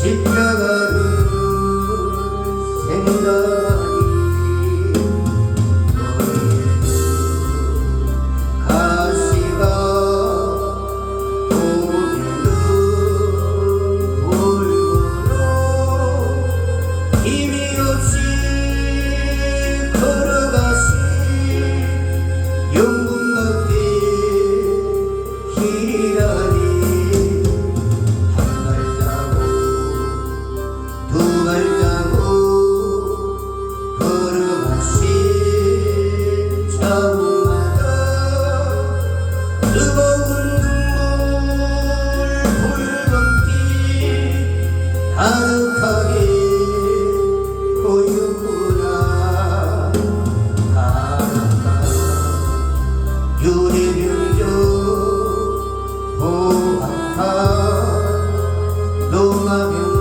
십자가를 생각. 아득하게 고유구나. 아름다운 유리묘교 보아파 노마묘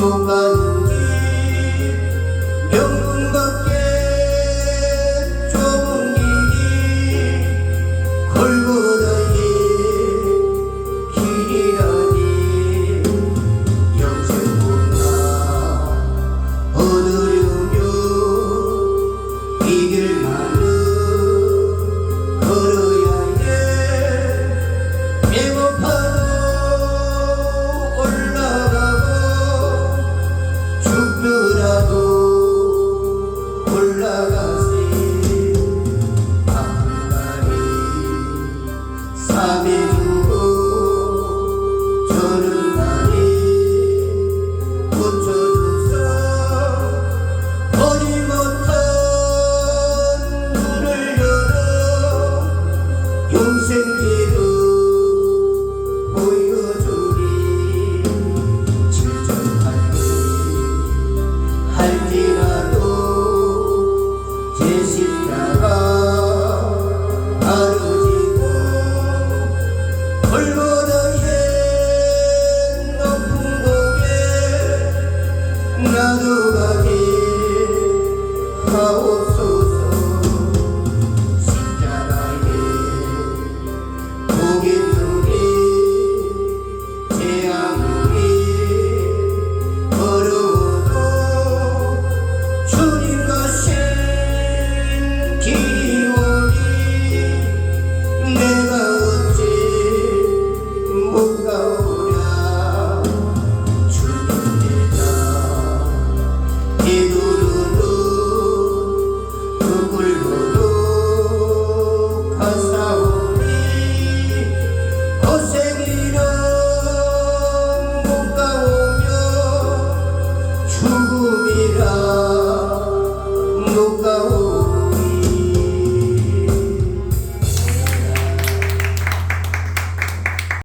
出发 Bye. I don't know.